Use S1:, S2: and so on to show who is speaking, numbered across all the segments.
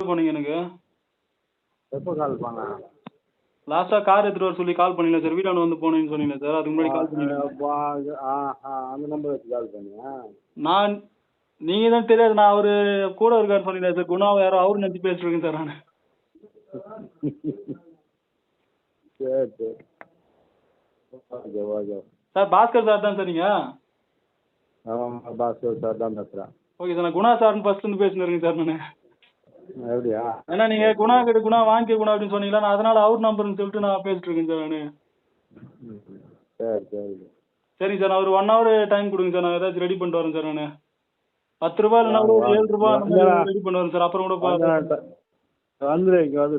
S1: போனீங்க எனக்கு?
S2: எப்போ கால் பண்ண?
S1: லாஸ்ட்டாக கார் எடுத்துகிட்டு வர சொல்லி கால் பண்ணீங்களா சார் வீட்டாண்ட வந்து போனேன்னு சொன்னீங்க சார் அதுக்கு முன்னாடி கால் பண்ணீங்க
S2: ஆ ஆ அந்த நம்பர் வச்சு கால் பண்ணியா
S1: நான் நீங்கள் தான் தெரியாது. நான் அவர் கூட இருக்காருன்னு சொன்னீங்க சார் குணாவை யாரோ அவரு நினச்சி பேசிட்டுருக்கேன் சார் நான்.
S2: சரி சரி. Okay okay.
S1: Sir Bhaskar sir தான் சார் நீங்கள்
S2: ஆமாம் பாஸ்கர் சார் தான் பேசுகிறேன்
S1: ஓகே சார் நான் குணா சார்னு ஃபர்ஸ்ட்லேருந்து பேசினிருக்கேன் சார் நான்.
S2: எப்படியா
S1: ஏன்னா நீங்கள் குணா கிட்ட குணா வாங்கிக்க குணா அப்படின்னு சொன்னீங்களா? நான் அதனால் அவர் நம்பர்னு சொல்லிட்டு நான் பேசிட்டு இருக்கேன் சார் நான்.
S2: சரி சரி.
S1: சரிங்க சார் நான் ஒரு ஒன் ஹவர் டைம் கொடுங்க சார். நான் ஏதாச்சும் ரெடி பண்ணிட்டு வரேன் சார் நான். பத்து ரூபா இல்லைனா கூட ஒரு ஏழு ரூபா ரெடி பண்ணி வரேன் சார். அப்புறம் கூட
S2: வந்துடு இங்கே வந்து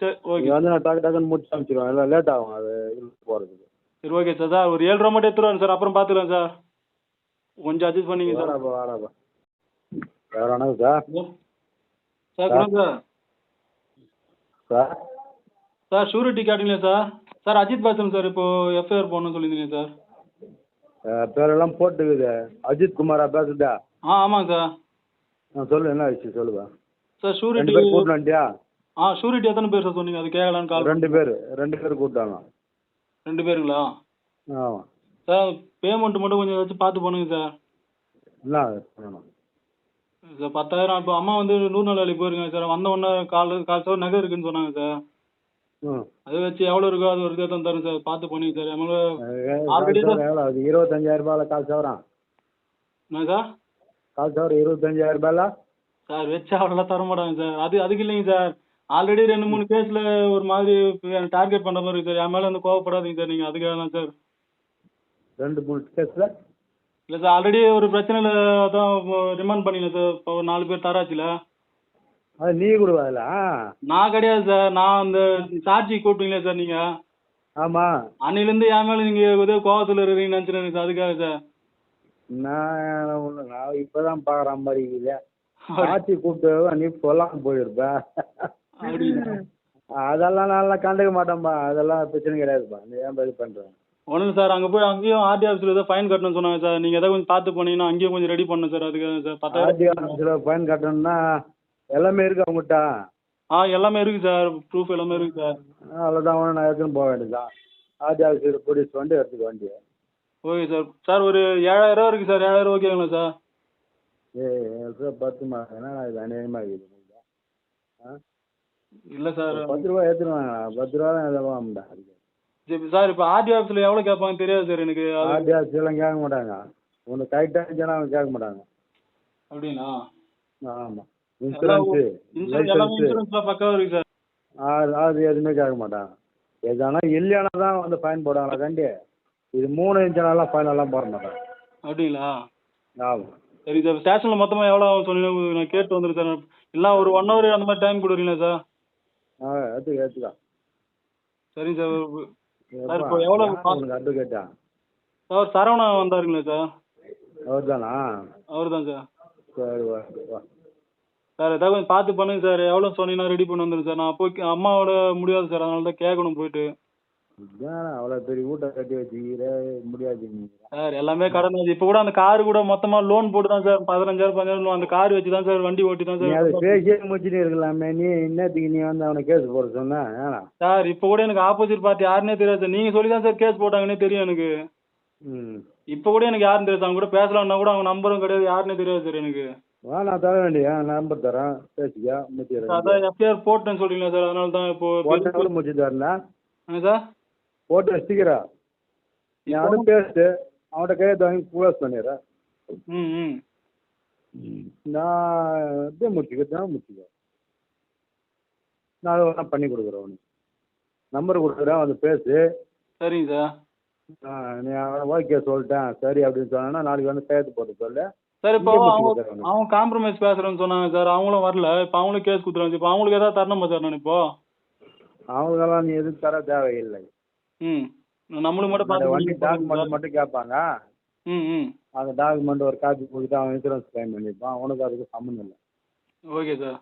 S1: சரி ஓகே
S2: வந்து நான் டக்கு டக்குன்னு முடிச்சு அனுப்பிச்சிடுவேன் இல்லை லேட் ஆகும். அது போகிறதுக்கு
S1: சரி ஓகே சார். சார் ஒரு ஏழு ரூபா மட்டும் எடுத்துட்டு வரேன் சார். அப்புறம் பார்த்துக்கலாம் சார். கொஞ்சம் அட்ஜஸ்ட் பண்ணிங்க சார்.
S2: வேறு வணக்கம் சார்?
S1: சார் கொடுங்க சார்.
S2: சார்
S1: ஷூரிட்டி கேட்டீங்களா சார்? சார் அஜித் பேசுகிறேன் சார் இப்போ எஃப்ஐஆர் போடணும்னு சொல்லியிருந்தீங்க சார்.
S2: பேரெல்லாம் போட்டுக்குது. அஜித் குமாரா பேசுதா
S1: ஆ ஆமாங்க சார்.
S2: ஆ சொல்லு என்ன விஷயம் சொல்லுங்க
S1: சார் ஷூரிட்டி
S2: கூட்டிட்டு வந்துட்டியா
S1: ஆ ஷூரிட்டி எத்தனை பேர் சார் சொன்னீங்க? அது கேட்கலான்னு கால்
S2: ரெண்டு பேர் ரெண்டு பேர் கூப்பிட்டாங்க
S1: ரெண்டு பேருங்களா?
S2: ஆமாம்
S1: சார் பேமெண்ட் மட்டும் கொஞ்சம் வச்சு பார்த்து பண்ணுங்க சார்.
S2: வேணும்.
S1: சார் பத்தாயிரம். இப்போ அம்மா வந்து நூறு நாள் வேலைக்கு போயிருக்காங்க சார். வந்த உடனே கால் கால் சவர் நகை இருக்குன்னு சொன்னாங்க சார்.
S2: ம்
S1: அதை வச்சு எவ்வளோ இருக்கோ அது ஒரு தரும் சார். பார்த்து பண்ணுங்க சார். எவ்வளோ
S2: சவரம் எவ்வளோ அது கால் சவரம்
S1: என்ன சார்?
S2: கால் சவரம் இருபத்தஞ்சாயிரம் ரூபாயில்
S1: சார் வச்சு அவ்வளோலாம் தர மாட்டாங்க சார். அது அதுக்கு இல்லைங்க சார். ஆல்ரெடி ரெண்டு மூணு கேஸில் ஒரு மாதிரி டார்கெட் பண்ணுற மாதிரி இருக்கு சார். என் மேலே வந்து கோவப்படாதீங்க சார். நீங்கள் அதுக்காக தான் சார்.
S2: ரெண்டு மூணு கேஸில்
S1: இல்லை சார் ஆல்ரெடி ஒரு பிரச்சனையில் தான் ரிமாண்ட் பண்ணிடல சார் இப்போ ஒரு நாலு பேர் தராச்சில்.
S2: அது நீ கொடுவாதில்ல
S1: நான் கிடையாது சார் நான் அந்த சாட்சி கூப்பிட்டீங்களே சார் நீங்கள்
S2: ஆமாம்
S1: அன்னையிலேருந்து என் மேலே நீங்கள் ஏதோ கோவத்தில் இருக்கிறீங்கன்னு நினச்சிருக்கேன் சார் அதுக்காக சார்
S2: நான் ஒன்று நான் இப்போ தான் பார்க்குற மாதிரி இருக்குது ஆட்சி கூப்பிட்டு நீ சொல்லாமல் போயிருப்ப.
S1: அப்படிங்களா?
S2: அதெல்லாம் நல்லா கண்டுக்க மாட்டேன்பா. அதெல்லாம் பிரச்சனை கிடையாதுப்பா. நீ ஏன் இது பண்ணுறேன்
S1: ஒன்றும் சார். அங்கே போய் அங்கேயும் ஆர்டி ஆஃபீஸில் ஏதோ ஃபைன் கட்டணும்னு சொன்னாங்க சார். நீங்கள் எதாவது கொஞ்சம் பார்த்து போனீங்கன்னா அங்கேயும் கொஞ்சம் ரெடி பண்ணணும் சார். அதுக்காக சார். பத்தாயிரம்
S2: ஆர்டி ஆஃபீஸில் ஃபைன் கட்டணும்னா எல்லாமே இருக்கு அவங்ககிட்ட.
S1: ஆ எல்லாமே இருக்குது சார். ப்ரூஃப் எல்லாமே இருக்குது சார்.
S2: அவ்வளோதான் ஒன்று நான் எடுத்துன்னு போக வேண்டியதுதான் ஆர்டி ஆஃபீஸில் போலீஸ் வந்து எடுத்துக்க வண்டி
S1: ஓகே சார். சார் ஒரு ஏழாயிரம் ரூபா இருக்குது சார். ஏழாயிரம் ஓகேங்களா சார்.
S2: ஏ ஏழு பத்து மாதம் என்ன இது அநியாயமாக இருக்குது ஆ?
S1: இல்லை சார்.
S2: பத்து ரூபா எடுத்துன்னு வாங்க பத்து ரூபா தான் எதாவது வாங்கடா
S1: சரி சார் இப்போ ஆர்டி ஆஃபீஸில் எவ்வளோ கேட்பாங்க தெரியாது சார் எனக்கு. அது
S2: ஆர்டி ஆஃபீஸ்லாம் கேட்க மாட்டாங்க. உனக்கு கரெக்டாக இருந்துச்சுன்னா அவங்க கேட்க மாட்டாங்க.
S1: அப்படின்னா?
S2: ஆமாம் இன்சூரன்ஸு
S1: எல்லாமே இன்சூரன்ஸ்லாம் பக்காவாக இருக்குது சார்.
S2: அது அது எதுவுமே கேட்க மாட்டாங்க. எதானா இல்லையானா தான் வந்து ஃபைன் போடுவாங்களா கண்டி இது மூணு இன்ச்சுனாலாம் ஃபைன் எல்லாம் போட மாட்டாங்க.
S1: அப்படிங்களா?
S2: ஆமாம்
S1: சரி சார் ஸ்டேஷனில் மொத்தமாக எவ்வளோ ஆகும் சொன்னீங்க? நான் கேட்டு வந்துடுறேன் சார். இல்லை ஒரு ஒன் ஹவர் அந்த மாதிரி டைம் கொடுக்குறீங்களா சார்?
S2: ஆ எடுத்துக்க எடுத்துக்கா.
S1: சரிங்க சார். சார் இப்போ எவ்வளோ
S2: உனக்கு அட்வொகேட்டா
S1: சார் சரவணா வந்தாருங்களா சார்.
S2: அவர் தானா
S1: அவர் தான் சார்.
S2: சரி வா
S1: சார் ஏதாவது கொஞ்சம் பார்த்து பண்ணுங்க சார். எவ்வளோ சொன்னீங்கன்னா ரெடி பண்ணி வந்துடுங்க சார். நான் போய் அம்மாவோட முடியாது சார். அதனால தான் கேட்கணும் போயிட்டு.
S2: இதான் அவ்வளோ பெரிய வீட்டை கட்டி வச்சுக்கிற முடியாது
S1: சார் எல்லாமே கடன் ஆச்சு இப்போ கூட அந்த கார் கூட மொத்தமாக லோன் போட்டு தான் சார் பதினஞ்சாயிரம் பதினஞ்சாயிரம் அந்த கார் வச்சு தான் சார் வண்டி ஓட்டி தான்
S2: நீ அதை
S1: சார்
S2: பேசியே முடிச்சுட்டு இருக்கலாமே. நீ என்னத்துக்கு நீ வந்து அவனை கேஸ் போட சொன்ன? ஏன்னா
S1: சார் இப்போ கூட எனக்கு ஆப்போசிட் பார்ட்டி யாருன்னே தெரியாது சார் நீங்கள் சொல்லி தான் சார் கேஸ் போட்டாங்கன்னே தெரியும் எனக்கு.
S2: ம்.
S1: இப்போ கூட எனக்கு யாருன்னு தெரியாது. அவங்க கூட பேசலாம்னா கூட அவங்க நம்பரும் கிடையாது யாருன்னே தெரியாது சார் எனக்கு.
S2: வா நான் தர வேண்டிய நம்பர் தரேன். பேசிக்க முடிச்சு
S1: அதான் எஃப்ஐஆர் போட்டேன்னு சொல்றீங்களா சார் அதனால தான் இப்போ
S2: போட்டு கூட முடிச்சு
S1: என்ன சார்
S2: போட்டு வச்சுக்கிறா. நீ அவனும் பேசு. அவன்கிட்ட கையெழுத்து வாங்கி க்ளோஸ் பண்ணிடுறேன்
S1: ம் ம்.
S2: நான் அப்படியே முடிச்சுக்கிறதுனா முடிச்சுக்க? நான் அதை வேணா பண்ணி கொடுக்குறேன் அவனுக்கு நம்பர் கொடுக்குறேன் வந்து பேசு.
S1: சரிங்க சார்.
S2: ஆ, நீ அவன் ஓகே சொல்லிட்டேன். சரி அப்படின்னு சொன்னா நாளைக்கு வந்து கையெழுத்து போட்டு சொல்லு.
S1: சார் இப்போ அவங்க அவங்க காம்ப்ரமைஸ் பேசுறேன்னு சொன்னாங்க சார். அவங்களும் வரல. இப்போ அவங்களும் கேஸ் கொடுத்துருவாங்க. இப்போ அவங்களுக்கு ஏதாவது தரணுமா சார் நான் இப்போ?
S2: அவங்களுக்கெல்லாம் நீ எதுவும் தர தேவையில்லை.
S1: ம். நம்மளுக்கு மட்டும்
S2: அந்த வண்டி
S1: பார்த்து
S2: டாக்குமெண்ட் மட்டும் கேட்பாங்க.
S1: ம் ம்.
S2: அந்த டாக்குமெண்ட் ஒரு காப்பி கொடுத்துட்டு அவன் இன்சூரன்ஸ் கிளைம் பண்ணிப்பான் உனக்கு அதுக்கு சம்மந்தம் இல்லை.
S1: Okay sir.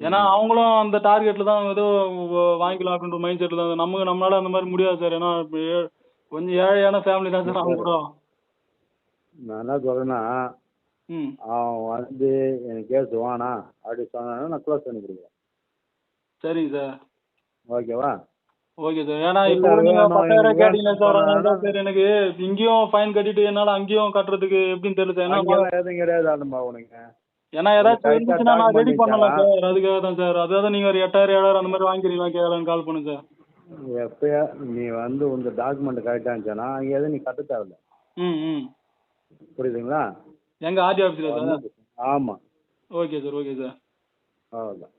S1: ஏன்னா அவங்களும் அந்த டார்கெட்டில் தான் ஏதோ வாங்கிக்கலாம் அப்படின்ற மைண்ட் செட்டில் தான் நமக்கு நம்மளால அந்த மாதிரி முடியாது சார். ஏன்னா கொஞ்சம் ஏழையான ஃபேமிலி தான் சார் அவங்க கூட.
S2: நான் என்ன சொல்றேன்னா
S1: ம்.
S2: அவன் வந்து எனக்கு கேஸ் வேணாம் அப்படி சொன்னான்னா நான் க்ளோஸ் பண்ணி கொடுக்குறேன்
S1: சரிங்க சார்.
S2: ஓகேவா?
S1: ஓகே சார் ஏன்னா இப்போ நீங்க பத்தாயிரம் கேட்டீங்களா சார் அதனால தான் சார் எனக்கு இங்கேயும் ஃபைன் கட்டிட்டு என்னால அங்கேயும் கட்டுறதுக்கு எப்படின்னு தெரியல சார் ஏன்னா
S2: எதுவும் கிடையாது ஆடும்பா உனக்கு.
S1: ஏன்னா ஏதாச்சும் இருந்துச்சுன்னா நான் ரெடி பண்ணலாம்? சார் அதுக்காக தான் சார் அதாவது நீங்க ஒரு எட்டாயிரம் ஏழாயிரம் அந்த மாதிரி வாங்கிக்கிறீங்களா? கேட்கலான்னு கால் பண்ணேன் சார்
S2: எப்பயா நீ வந்து உங்க டாக்குமெண்ட் கரெக்டாக இருந்துச்சுன்னா அங்கே எதுவும் நீ கட்ட தேவையில்ல.
S1: ம் ம்.
S2: புரியுதுங்களா?
S1: எங்க ஆர்டி ஆஃபீஸில் சார்
S2: ஆமாம்
S1: ஓகே சார் ஓகே சார்
S2: அவ்வளோதான்